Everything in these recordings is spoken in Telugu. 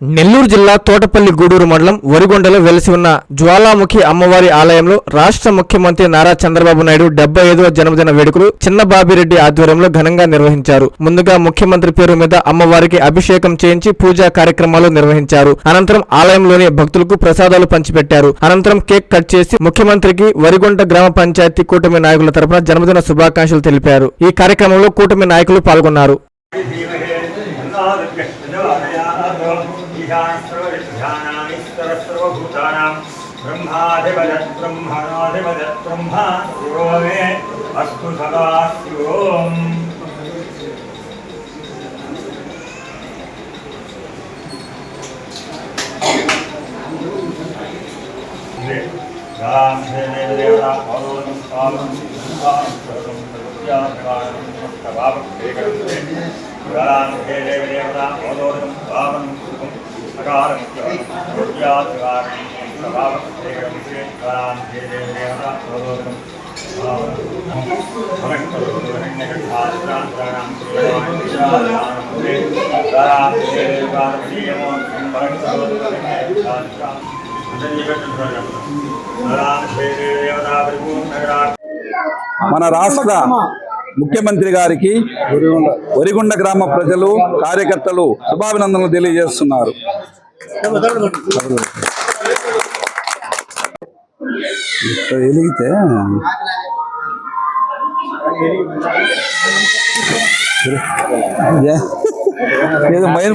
నెల్లూరు జిల్లా తోటపల్లి గూడూరు మండలం వరిగొండలో వెలిసి ఉన్న జ్వాలాముఖి అమ్మవారి ఆలయంలో రాష్ట్ర ముఖ్యమంత్రి నారా చంద్రబాబు నాయుడు డెబ్బై ఐదవ జన్మదిన వేడుకలు చిన్నబాబిరెడ్డి ఆధ్వర్యంలో ఘనంగా నిర్వహించారు ముందుగా ముఖ్యమంత్రి పేరు మీద అమ్మవారికి అభిషేకం చేయించి పూజా కార్యక్రమాలు నిర్వహించారు అనంతరం ఆలయంలోని భక్తులకు ప్రసాదాలు పంచిపెట్టారు అనంతరం కేక్ కట్ చేసి ముఖ్యమంత్రికి వరిగొండ గ్రామ పంచాయతీ కూటమి నాయకుల తరపున జన్మదిన శుభాకాంక్షలు తెలిపారు ఈ కార్యక్రమంలో కూటమి నాయకులు పాల్గొన్నారు सिद्धान् सर्वविसिद्धानामीश्वरसर्वभूतानां ब्रह्माधिपदत् ब्रह्मणाधिपदत् ब्रह्मा शिवो मे अस्तु सदा शिवोम् रामदेवदेवता पावन पावन सर्वं सर्वज्ञा शिवानं सप्तभावं एकं रामदेवदेवता पावन पावन सुखं सकारं सर्वज्ञानकारणं समस्तभावं राम हे देवता भगवान् మన రాష్ట్ర ముఖ్యమంత్రి గారికి వరిగుండ గ్రామ ప్రజలు కార్యకర్తలు శుభాభినందనలు తెలియజేస్తున్నారు. వెలిగితే ఏదో మైన్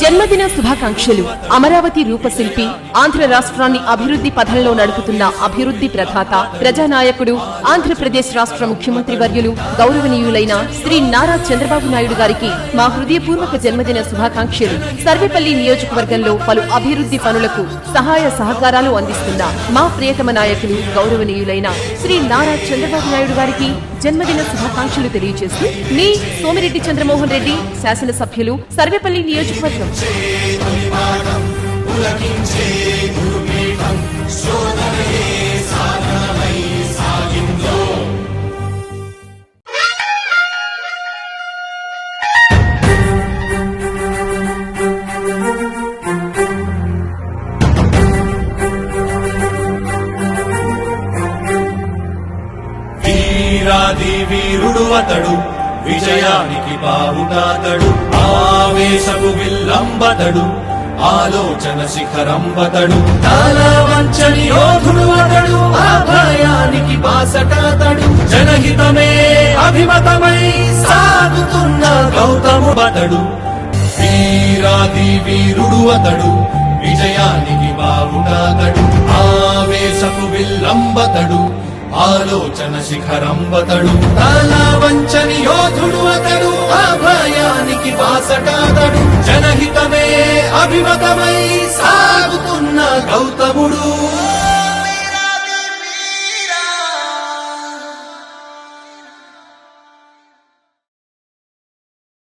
జన్మదిన శుభాకాంక్షలు. అమరావతి రూపశిల్పి ఆంధ్ర రాష్ట్రాన్ని అభివృద్ధి పథంలో నడుపుతున్న అభివృద్ధి ప్రధాత ప్రజానాయకుడు ఆంధ్రప్రదేశ్ రాష్ట్ర ముఖ్యమంత్రి వర్యులు గౌరవనీయులైన శ్రీ నారా చంద్రబాబు నాయుడు గారికి మా హృదయపూర్వక జన్మదిన శుభాకాంక్షలు. సర్వేపల్లి నియోజకవర్గంలో పలు అభివృద్ధి పనులకు సహాయ సహకారాలు అందిస్తున్న మా ప్రియతమ నాయకులు గౌరవనీయులైన శ్రీ నారా చంద్రబాబు నాయుడు గారికి జన్మదిన శుభాకాంక్షలు తెలియజేస్తూ మీ సోమిరెడ్డి చంద్రమోహన్ రెడ్డి శాసనసభ్యులు సర్వేపల్లి నియోజకవర్గం. వీరాది వీరుడు అతడు విజయానికి బావుటాతడు ఆవేశపు విల్లంబతడు ఆలోచన శిఖరంబతడు. తల వంచని యోధుడు అతడు ఆ భయానికి బాసటాతడు. జనహితమే అభిమతమై సాగుతున్న గౌతము బతడు వీరాది వీరుడు అతడు విజయానికి బావుటాతడు ఆవేశపు విల్లంబతడు. ఆలోచన శిఖరంబతడు తల వంచని యోధుడు అతడు ఆ భయానికి బాసటాతడు. జనహితమే అభిమతమే